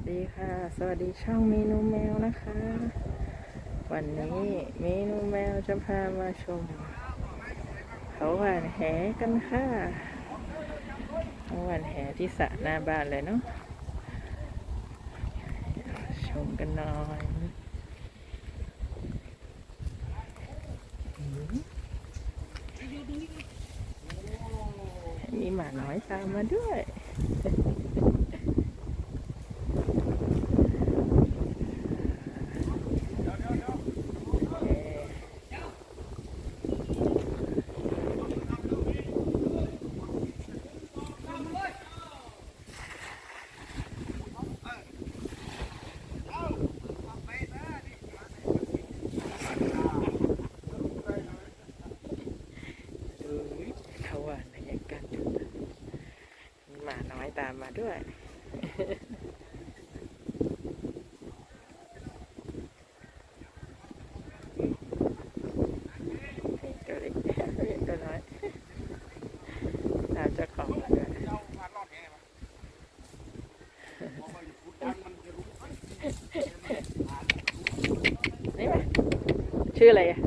วัสดีค่ะ สวัสดีช่องเมนูแมวนะคะ วันนี้เมนูแมวจะพามาชม เขาหวานแหกันค่ะเขาหวานแหที่สระหน้าบ้านเลยเนาะชมกันหน่อยมีหมาน้อยตามมาด้วย ดูเขาหวานอะไรกันอยู่มีหมาน้อย ตามมาด้วยนี่ตัวเล็กนี่ตัวน้อยตามเจ้าของมาด้วยนี่ไหมชื่ออะไรอะ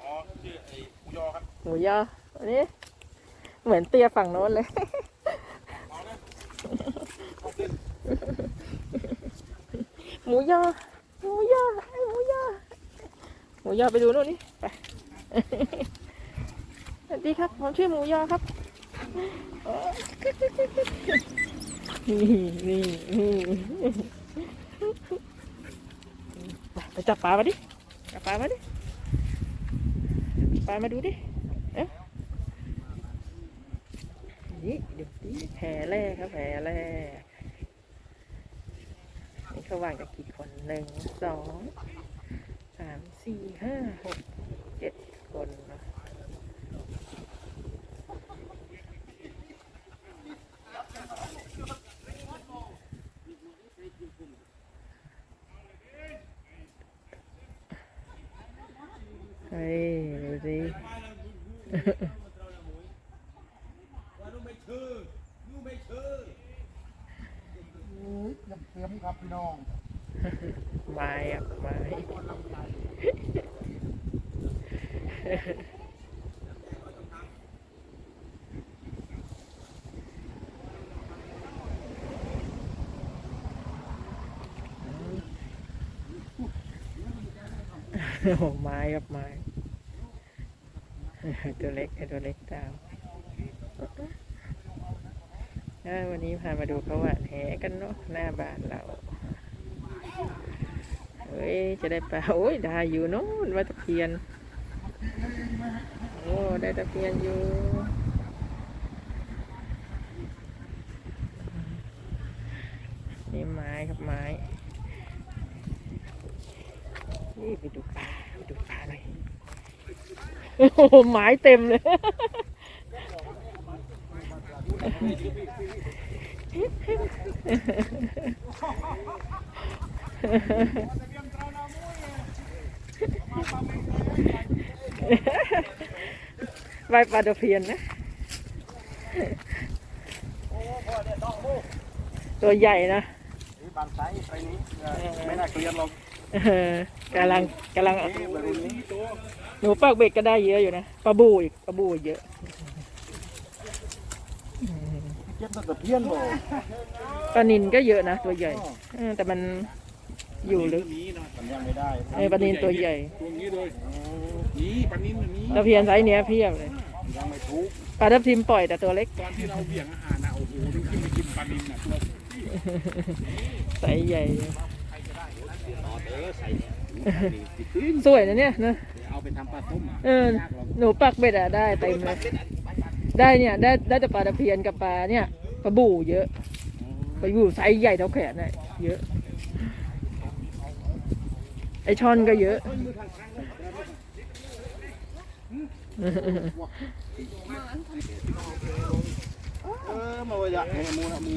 อ๋อชื่อไอ้หมูยอครับหมูยออันนี้เหมือนเตียฝั่งโน้นเลย เอานะเอาขึ้น ห มูยอหมูยอหมูยอหมูยอไปดูนู่นนี่ไปสวัสดีครับผมชื่อหมูยอครับนี่นี่นี่ไปจับปลามาดิจับปลามาดิปลามาดูดิเอ๊ะนี่ดูดิแห่แร่ครับแห่แร่นี่ เขาวางกันกี่คนหนึ่งสองสามสี่ห้าหกเจ็ดคนเนอะเฮ้ยดูสิ ยัง เตรียมครับพี่น้องไม้อะไม้โอ้ไม้กับไม้ตัวเล็กไอ้ตัวเล็กตามเอ้ย วันนี้พามาดูเขาหวานแหกันเนาะหน้าบ้านเราเฮ้ยจะได้ปลาโอ้ยได้อยู่เนู้นว่าตะเพียนโอ้ได้ตะเพียนอยู่นี่ไม้ครับไม้นี่ไปดูปลาไปดูปลาหน่อยโอ้ไม้เต็มเลย ไหวปลาตะเพียนนะตัวใหญ่นะนี่บานไซส์ไซส์นี้ไม่น่าเกลียนหรอกเออกำลังกำลังนี่แบบนี้ตัวหนูปากเบ็ดก็ได้เยอะอยู่นะปลาบูอีกปลาบูเยอะ เก็บตะเพียนบ่ปลานินก็เยอะนะตัวใหญ่เออแต่มันอยู่ลึกนี้นะมันยังไม่ได้เออปลานินตัวใหญ่ ตัวนี้เลยนี่ปลานินอันนี้ตะเพียนไซส์เนี้ยเพียบเลยยังไม่ทุกปลาทับทิมปล่อยแต่ตัวเล็ก ตอนที่เราเบี่ยงอาหารนะโอ้โหนี่ขึ้นไปกินปลานินน่ะตัวไซส์ใหญ่อยู่ต่อเด้อใส่สวยนะเนี่ยนะเอาไปทำปลาต้มอะเออหนูปักเบ็ดอะได้เต็มเลย ได้เนี่ยได้ได้แต่ปลาตะเพียนกับปลาเนี่ยปลาบูเยอะปลาบูไซส์ใหญ่เท่าแขนน่ะเยอะ ไอช่อนก็เยอะเออมาว่าอยากให้มูนะมู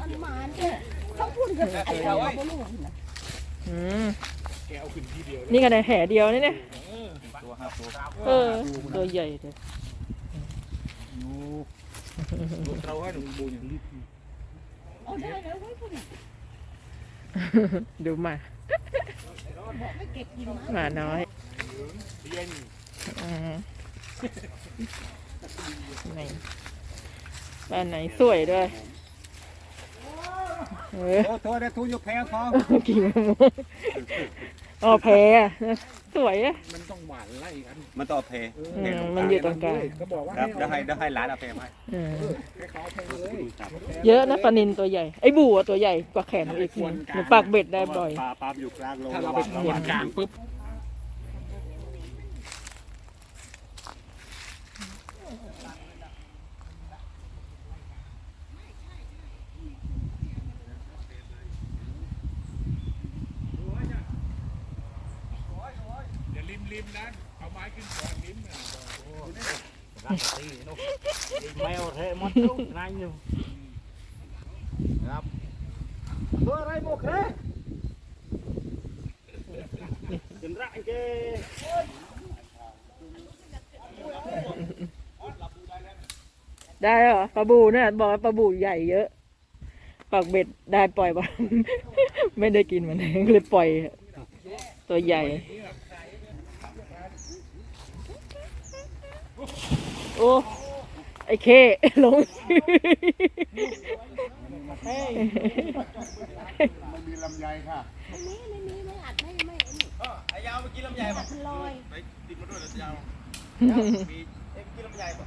อันหมาเนี่ยเขาพูดกันไอ้เราบ่รู้นะอืมแกเอาขึ้นทีเดียวนี่กันในแห่เดียวนี่เนี่ยตัวห้าตัวเออตัวใหญ่เลย เราให้หนูบูอย่างนี้เอาได้แล้วเว้ยคุณดูหมาบอกไม่เก็บกินนะหมาน้อยเย็นอืมไหนบ้านไหนสวยด้วยเออ โอ้ตัวได้ทุนยกแพงพอกิ่งมะม่วง อ๋อแพรอะสวยอะ มันต้องหวานไล่กันมันต่อเพอืมมันอยู่ตรงกลาง ก็บอกว่าครับเดี๋ยวให้เดี๋ยวให้ร้านเอาเพมาให้อืมให้เขาเอาแพงเลยเยอะนะปลานินตัวใหญ่ ไอ้บูอะตัวใหญ่กว่าแขนเราอีกทีหนูปากเบ็ดได้บ่อย ปลาปลาอยู่กลางลงถ้าเราไปขวนกลางปุ๊บ ริมริมนะเอาไม้ขึ้นก่อนริมนะแมวเทมดลูกนายอยู่ครับตัวอะไรโมกเรเป็นไรเกได้เหรอปลาบูเนี่ยบอกว่าปลาบูใหญ่เยอะปากเบ็ดได้ปล่อยบ่ไม่ได้กินมันเองเลยปล่อย ตัวใหญ่ โอ้ไอ้เคลงมันมีลำไยค่ะไม่มีไม่มีไม่อัดไม่ไม่อันนี้ไอ้ยาวไปกินลำไยอัป่ะดลอยไปติดมาด้วยยาวมีเอ็มกินลำไยป่ะ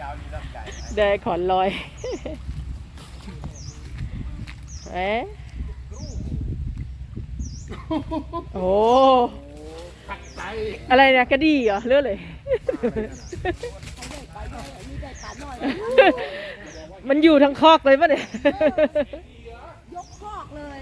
ยาวดีลำไยได้ขอนลอยเอ๊ะ โอ้ขัดใจอะไรนะกระดี่เหรอเรื่องเลยไปด้วยอันนี้ได้ขาหน่อยมันอยู่ทั้งคอกเลยปะเนี่ยยกคอกเลย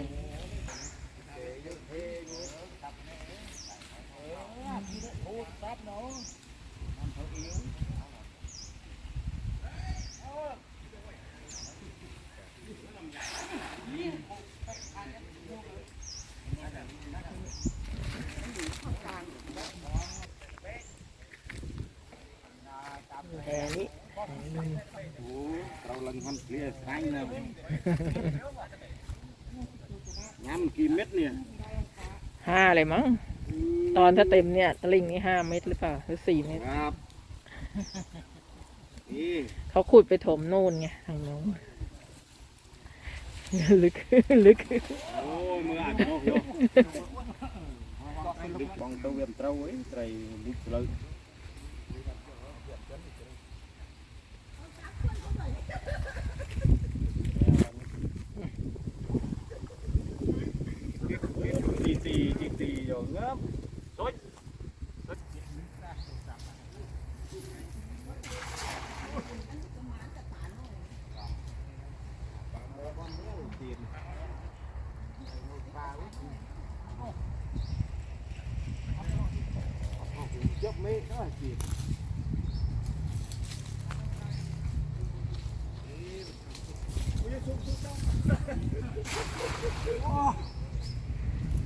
แหนี่ เราลังทำเคลียร์ครั้งนะงามกี่เม็ดเนี่ยห้าเลยมั้ง ตอนถ้าเต็มเนี่ยตะลิงนี่ห้าเมตรหรือเปล่าหรือสี่เมตรครับเขาขุดไปถมนู่นไงทางโน้นลึกลึกโอ้ยมืออ่านโอ้โหลึกบองตัวเวียมเต้าไว้ไตรลึกเลย จีตีจีตีอย่างเงี้ย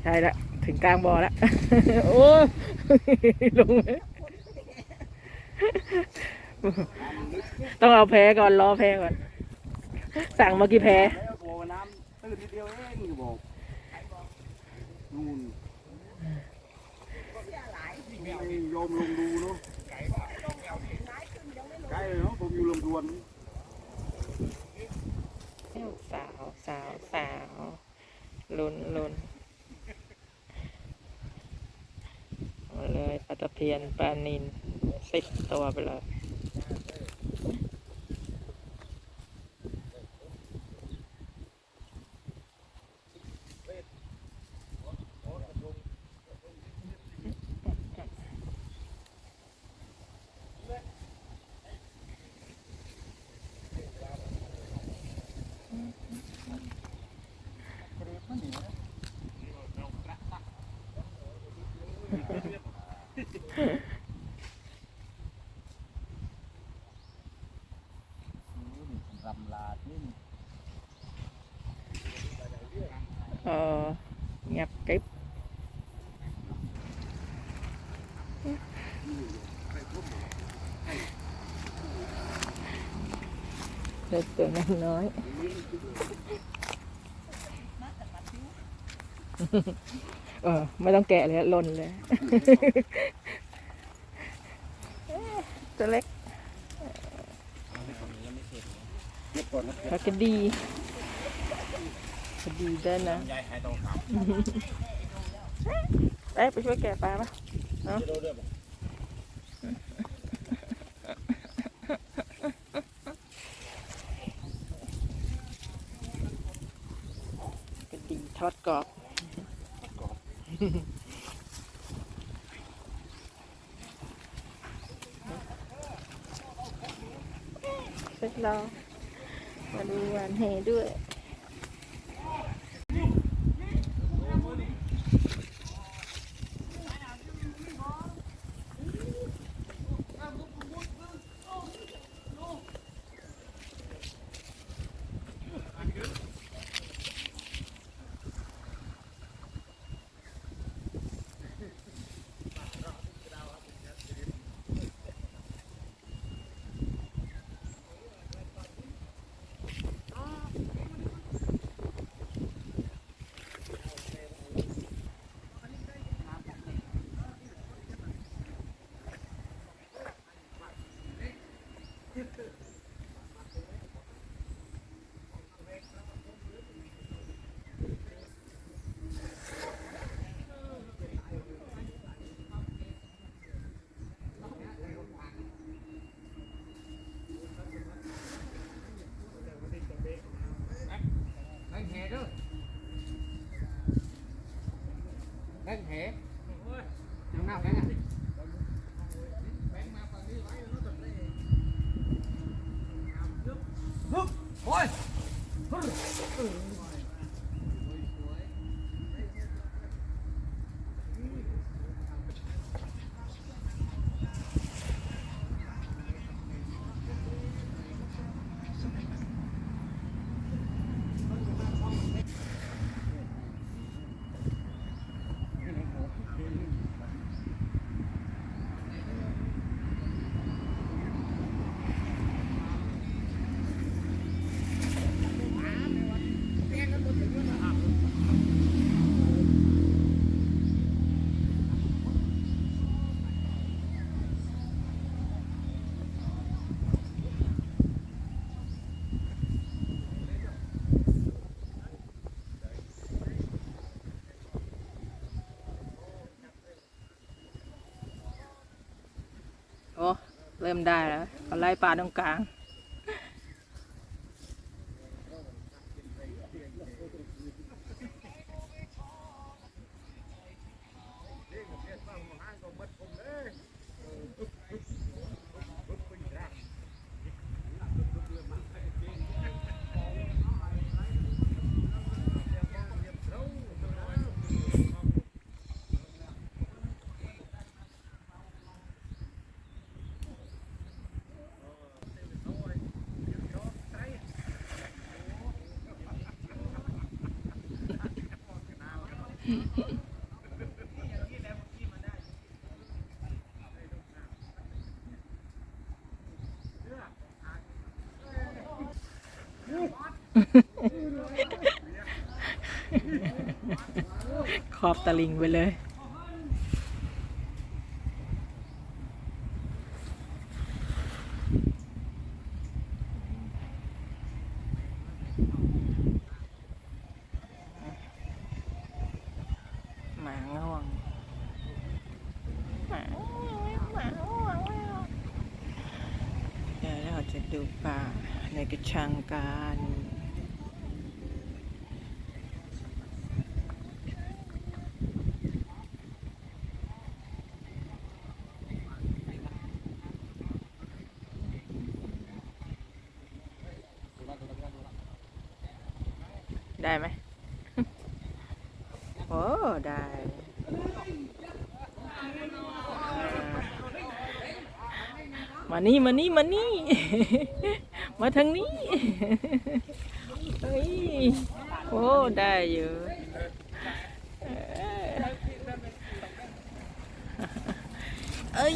ช่ละถึงกลางบ่อละโอ้ลงเลยต้องเอาแพ้ก่อนรอแพ้ก่อน สั่งมากี่แพ้แล้วโบน้ำตื้นนิดเดียวเองอยู่บอกนู่นไม่ยอมลงดูเนาะใกล้เลยเนาะผมอยู่ลำดวนสาวสาวสาวลุนลุน เอาเลยปลาตะเพียนปลานินสิบตัวไปเลยเออเงียบกริบ เด็กตัวน้อยๆเออ ไม่ต้องแกะเลยหล่นเลย ตัวเล็กเก็บก่อนนะแล้วก็ดีก็ดีได้นะยายหายทองคเอ้ยไปช่วยแกะปลาปะำจะรู้เรื่อง ก็ดีทอดกรอบ เสร็จแล้วมาดูวานแหด้วย นั่งแห่เด้อ นั่งแห่ยังหน้าแบงค์อะโอ้ยโอ้ เริ่มได้แล้วก็ไล่ปลาตรงกลาง ขอบตะลิงไปเลย หมาง่วงหมาง่วงหมาง่วงเดี๋ยวเราจะดูป่าในกระชังกัน ได้ไหมโอ้ได้มานี่มานี่มานี่ มาทางนี้เฮ้ยโอ้ได้อยู่เออเอ้ย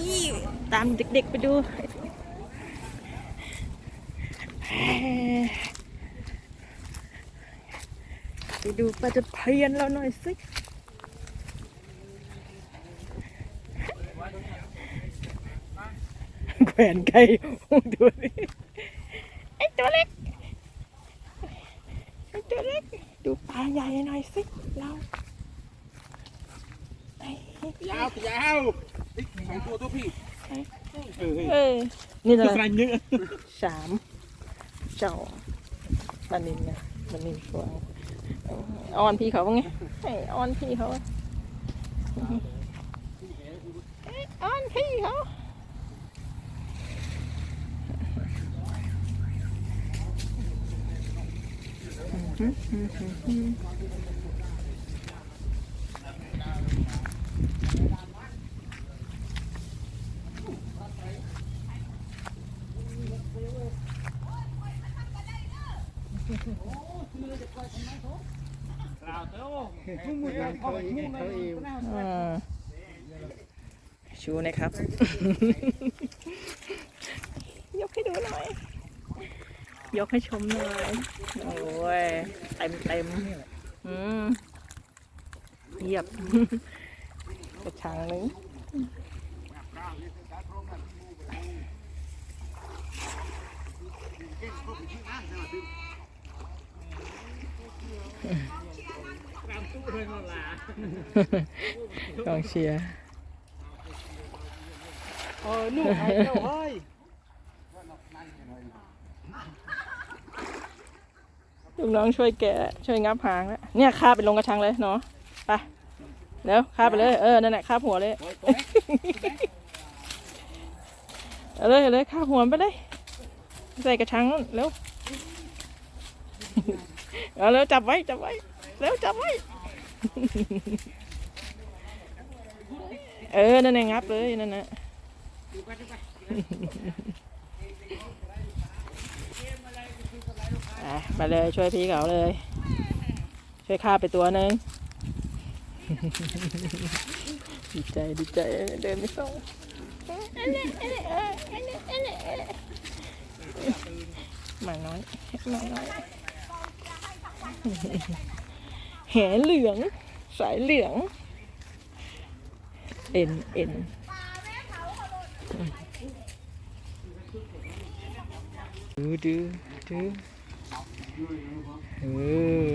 ตามเด็กๆไปดูแพ ดูปลาจะเพียนเราหน่อยสิแขวนไก่ดูนี่ไอ้ตัวเล็กไอ้ตัวเล็ก ดูปลาใหญ่หน่อยสิเราไอ้ยาวยาวนี่สองตัวตัวพี่เออเอ้ยนี่อะไรกันเยอะสามสองบันนินไงบันนินฟวง ออนพี่เขาว่าไงไอ้ออนพี่เขาอะเอ้ยออนพี่เขาอืม ชูหนะครับ ยกให้ดูหน่อย ยกให้ชมหน่อย โอ้ย เต็มเต็มอืมเยียบกระชังนึง กองเชียร์เออนู่นไอ้เจ้าเฮ้ยลูกน้องช่วยแกะช่วยงับหางแล้วเนี่ยคาบไปลงกระชังเลยเนาะไปเดี๋ยวคาบไปเลยเออนั่นแหละคาบหัวเลยเอาเลยเอาเลยคาบหัวไปเลยใส่กระชังนู่นเร็วเอาเร็วจับไว้จับไว้เร็วจับไว้ เออ นั่นแหละงับเลย นั่นน่ะอะมาเลยช่วยพี่เขาเลย ช่วยข้าไปตัวหนึ่งดีใจดีใจเดินไม่ส่งหมาน้อยหมาน้อย แหเหลือง สายเหลือง เอ็นเอ็นดูดูดูเออ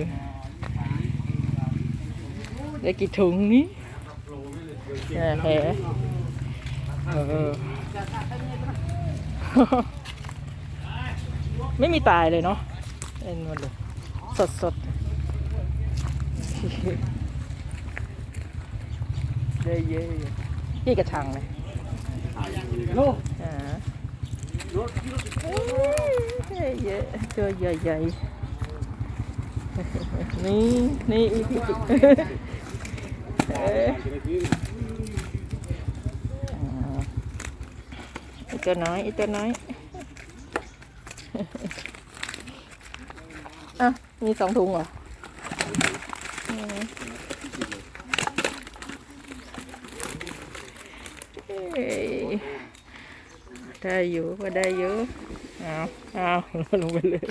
ได้กี่ถุงนี้แหแหเออไม่มีตายเลยเนาะเอ็นหมดเลยสดสด ได้เยอะอยู่พี่กระชังเลยโลอ่าเอ้ยเยอะตัวใหญ่ๆนี่นี่อีกอีกเอ้ยอ่าอีกตัวน้อยอีกตัวน้อยอะมีสองถุงเหรออืมเอ้ย ได้อยู่ก็ได้เยอะเอาเอาลงไปเลย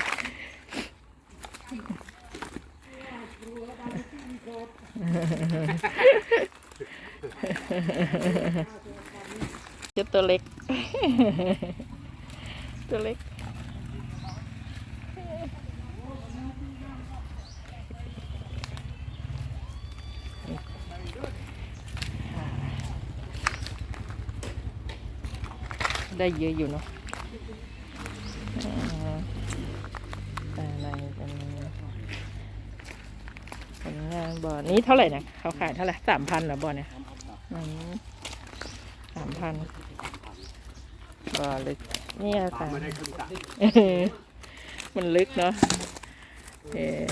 เจ้าตัวเล็ก ตัวเล็ก ได้เยอะอยู่เนาะอะไรเป็นผลงานบ่อนี้เท่าไหร่นะเขาขายเท่าไหร่สามพันเหรอบ่อเนี่ยสามพันบ่อลึกเนี่ยสามมันลึกเนาะเออ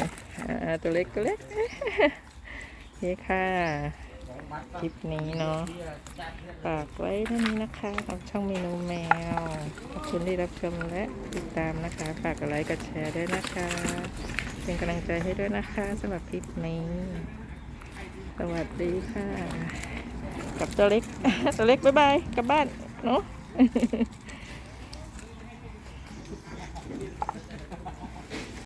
อ่าตัวเล็กตัวเล็กโอเคค่ะ คลิปนี้เนาะฝากไว้เท่านี้นะคะกับช่องเมนูแมว ขอบคุณที่รับชมและติดตามนะคะ ฝากกดไลค์กดแชร์ด้วยนะคะ เป็นกำลังใจให้ด้วยนะคะสำหรับคลิปนี้ สวัสดีค่ะ กับตัวเล็ก ตัวเล็กบ๊ายบายกลับบ้านเนาะ